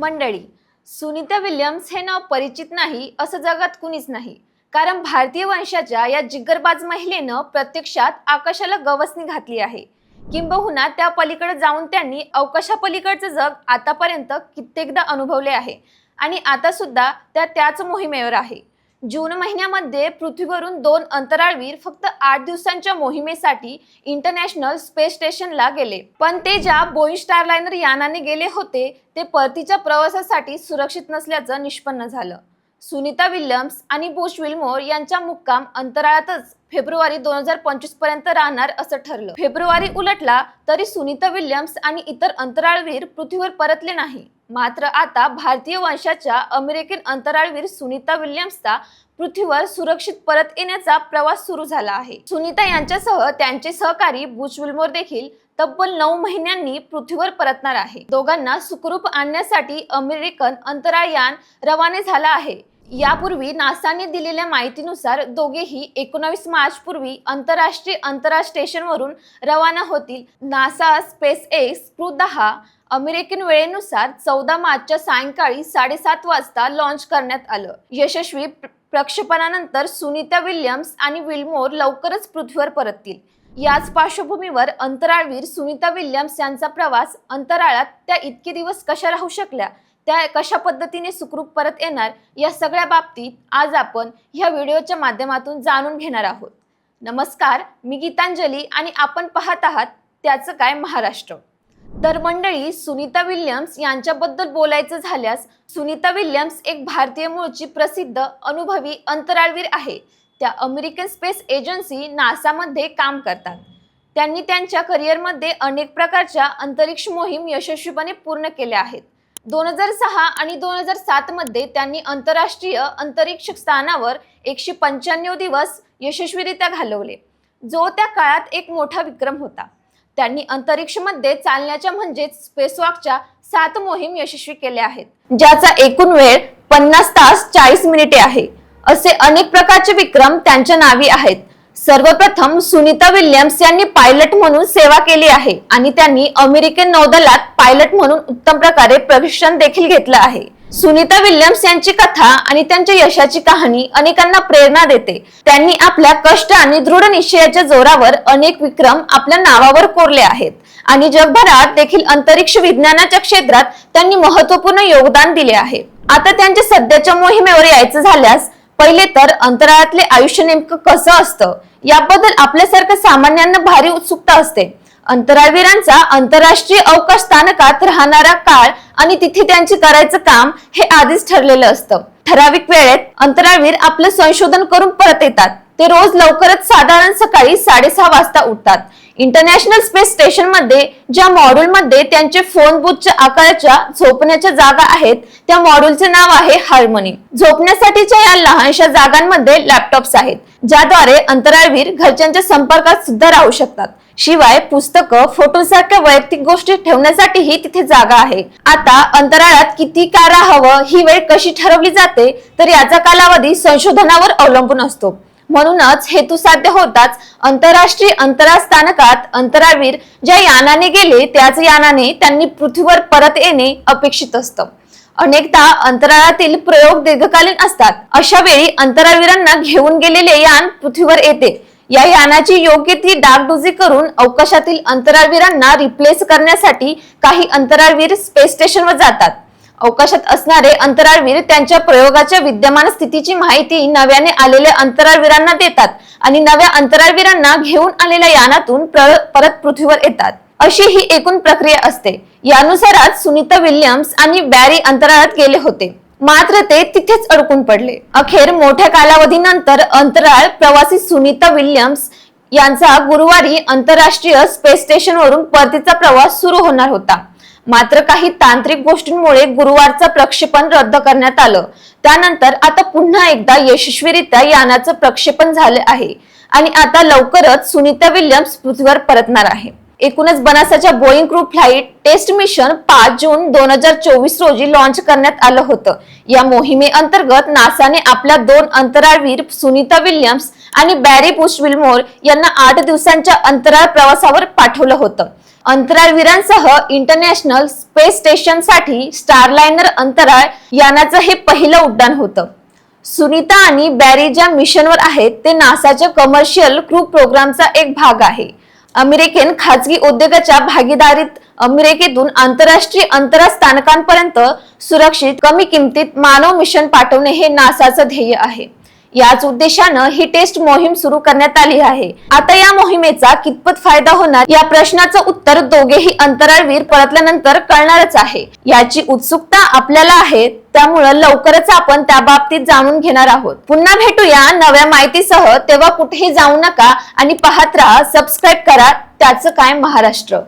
मंडळी सुनीता विल्यम्स हे नाव परिचित नाही असं जगात कुणीच नाही. कारण भारतीय वंशाच्या या जिगरबाज महिलेनं प्रत्यक्षात आकाशाला गवसणी घातली आहे. किंबहुना त्या पलीकडे जाऊन त्यांनी अवकाशापलीकडचं जग आतापर्यंत कित्येकदा अनुभवले आहे. आणि आता सुद्धा त्या त्याच मोहिमेवर आहे. जून महिन्यामध्ये पृथ्वीवरून दोन अंतराळवीर फक्त आठ दिवसांच्या मोहिमेसाठी इंटरनॅशनल स्पेस स्टेशनला गेले. पण ते ज्या बोईंग स्टारलायनर यानाने गेले होते ते परतीच्या प्रवासासाठी सुरक्षित नसल्याचं निष्पन्न झालं. सुनीता विल्यम्स आणि बुश विल्मोर यांचा मुक्काम अंतराळातच फेब्रुवारी दोन हजार पंचवीसपर्यंत राहणार असं ठरलं. फेब्रुवारी उलटला तरी सुनीता विल्यम्स आणि इतर अंतराळवीर पृथ्वीवर परतले नाही. मात्र आता भारतीय वंशाच्या अमेरिकन अंतराळवीर सुनीता विल्यम्सचा पृथ्वीवर सुरक्षित परत येण्याचा प्रवास सुरू झाला आहे. सुनीता यांच्यासह त्यांचे सहकारी बुच विल्मोर देखील तब्बल नऊ महिन्यांनी पृथ्वीवर परतणार आहे. दोघांना सुखरूप आणण्यासाठी अमेरिकन अंतराळयान रवाने झाला आहे. यापूर्वी नासाने दिलेल्या माहितीनुसार दोघेही एकोणावीस मार्च पूर्वी आंतरराष्ट्रीय अंतराळ स्टेशनवरून रवाना होतील. नासा स्पेस एक्स क्रू दहा अमेरिकन वेळेनुसार चौदा मार्चच्या सायंकाळी साडेसात वाजता लॉन्च करण्यात आलं. यशस्वी प्र- प्रक्षेपणानंतर सुनीता विल्यम्स आणि विल्मोर लवकरच पृथ्वीवर परततील. याच पार्श्वभूमीवर अंतराळवीर सुनीता विल्यम्स यांचा प्रवास अंतराळात त्या इतके दिवस कशा राहू शकल्या त्या कशा पद्धतीने सुखरूप परत येणार या सगळ्या बाबतीत आज आपण ह्या व्हिडिओच्या माध्यमातून जाणून घेणार आहोत. नमस्कार मी गीतांजली आणि आपण पाहत आहात त्याचं काय महाराष्ट्र. तर मंडळी सुनीता विल्यम्स यांच्याबद्दल बोलायचं झाल्यास सुनीता विल्यम्स एक भारतीय मूळची प्रसिद्ध अनुभवी अंतराळवीर आहे. त्या अमेरिकन स्पेस एजन्सी नासामध्ये काम करतात. त्यांनी त्यांच्या करिअरमध्ये अनेक प्रकारच्या अंतरिक्ष मोहीम यशस्वीपणे पूर्ण केल्या आहेत. दोन हजार सहा आणि दोन हजार सातमध्ये त्यांनी आंतरराष्ट्रीय अंतरिक्ष स्थानावर एकशे पंच्याण्णव दिवस यशस्वीरित्या घालवले जो त्या काळात एक मोठा विक्रम होता. त्यांनी अंतरिक्षमध्ये चालण्याच्या म्हणजेच स्पेसवॉकच्या सात मोहीम यशस्वी केल्या आहेत ज्याचा एकूण वेळ पन्नास तास चाळीस मिनिटे आहे. असे अनेक प्रकारचे विक्रम त्यांच्या नावी आहेत. सर्वप्रथम सुनीता विल्यम्स यांनी पायलट म्हणून सेवा केली आहे आणि त्यांनी अमेरिकन नौदलात पायलट म्हणून उत्तम प्रकारे प्रशिक्षण देखील घेतलं आहे. सुनीता विल्यम्स यांची कथा आणि त्यांच्या यशाची कहाणी अनेकांना प्रेरणा देते. त्यांनी आपल्या कष्ट आणि दृढ निश्चयाच्या जोरावर अनेक विक्रम आपल्या नावावर कोरले आहेत. आणि जगभरात देखील अंतरिक्ष विज्ञानाच्या क्षेत्रात त्यांनी महत्त्वपूर्ण योगदान दिले आहे. आता त्यांच्या सध्याच्या मोहिमेवर यायचं झाल्यास पहिले तर अंतराळातले आयुष्य नेमकं कसं असतं? याबद्दल आपल्यासारखं सामान्यांना भारी उत्सुकता असते. अंतराळवीरांचा आंतरराष्ट्रीय अवकाश स्थानकात राहणारा काळ आणि तिथे त्यांचे करायचं काम हे आधीच ठरलेलं असतं. ठराविक वेळेत अंतराळवीर आपलं संशोधन करून परत येतात. ते रोज लवकरच साधारण सकाळी साडेसहा वाजता उठतात. इंटरनॅशनल स्पेस स्टेशनमध्ये ज्या मॉड्यूल मध्ये त्यांचे फोन बुथच्या आकाराच्या झोपण्याच्या जागा आहेत त्या मॉड्यूलचे नाव आहे हार्मनी झोपण्यासाठीच्या या लहानशा जागांमध्ये लॅपटॉप्स आहेत ज्याद्वारे अंतराळवीर घरच्यांच्या संपर्कात सुद्धा राहू शकतात. शिवाय पुस्तकं फोटोसारख्या वैयक्तिक गोष्टी ठेवण्यासाठीही तिथे जागा आहे. आता अंतराळात किती काळ राहावं ही वेळ कशी ठरवली जाते तर याचा कालावधी संशोधनावर अवलंबून असतो. म्हणूनच हेतू साध्य होताच. आंतरराष्ट्रीय अंतराळ स्थानकात अंतरावीर ज्या यानाने गेले त्याच यानाने त्यांनी पृथ्वीवर परत येणे अपेक्षित असतं. अनेकदा अंतराळातील प्रयोग दीर्घकालीन असतात. अशा वेळी अंतरावीरांना घेऊन गेलेले यान पृथ्वीवर येते. या यानाची योग्य ती डागडुजी करून अवकाशातील अंतराळवीरांना रिप्लेस करण्यासाठी काही अंतराळवीर स्पेस स्टेशनवर जातात. अवकाशात असणारे अंतराळवीर त्यांच्या प्रयोगाच्या विद्यमान स्थितीची माहिती नव्याने आलेल्या अंतराळवीरांना देतात आणि नव्या अंतराळवीरांना घेऊन आलेल्या यानातून परत पृथ्वीवर येतात. अशी ही एकूण प्रक्रिया असते. यानुसारच सुनीता विल्यम्स आणि बॅरी अंतराळात गेले होते. मात्र ते तिथेच अडकून पडले. अखेर मोठ्या कालावधीनंतर अंतराळ प्रवासी सुनीता विल्यम्स यांचा गुरुवारी आंतरराष्ट्रीय स्पेस स्टेशनवरून परतीचा प्रवास सुरू होणार होता. मात्र काही तांत्रिक गोष्टींमुळे गुरुवारचं प्रक्षेपण रद्द करण्यात आलं. त्यानंतर आता पुन्हा एकदा यशस्वीरित्या यानाचं प्रक्षेपण झाले आहे. आणि आता लवकरच सुनीता विल्यम्स पृथ्वीवर परतणार आहे. एकूणच बनासाच्या Boeing crew flight test mission पाच जून दोन हजार चोवीस रोजी लॉन्च करण्यात आलं होतं. या मोहिमेअंतर्गत नासाने आपल्या दोन अंतराळवीर सुनीता विल्यम्स आणि बॅरी बुश विल्मोर यांना आठ दिवसांच्या अंतराळ प्रवासावर पाठवलं होतं. अंतराळवीरांसह इंटरनॅशनल स्पेस स्टेशनसाठी स्टारलायनर अंतराळ यानाचं हे पहिलं उड्डाण होतं. सुनीता आणि बॅरी ज्या मिशनवर आहेत ते नासाच्या कमर्शियल क्रू प्रोग्रामचा एक भाग आहे. अमेरिकन खाजगी उद्योगाच्या भागीदारीत अमेरिकेतून आंतरराष्ट्रीय अंतराळ स्थानकांपर्यंत सुरक्षित कमी किमतीत मानव मिशन पाठवणे हे नासाचं ध्येय आहे. याच उद्देशानं ही टेस्ट मोहीम सुरू करण्यात आली आहे. आता या मोहिमेचा कितपत फायदा होणार या प्रश्नाचं उत्तर दोघेही अंतराळवीर परतल्यानंतर कळणारच आहे. याची उत्सुकता आपल्याला आहे त्यामुळं लवकरच आपण त्या बाबतीत जाणून घेणार आहोत. पुन्हा भेटूया नव्या माहितीसह तेव्हा कुठेही जाऊ नका आणि पाहत राहा सबस्क्राईब करा त्याचं काय महाराष्ट्र.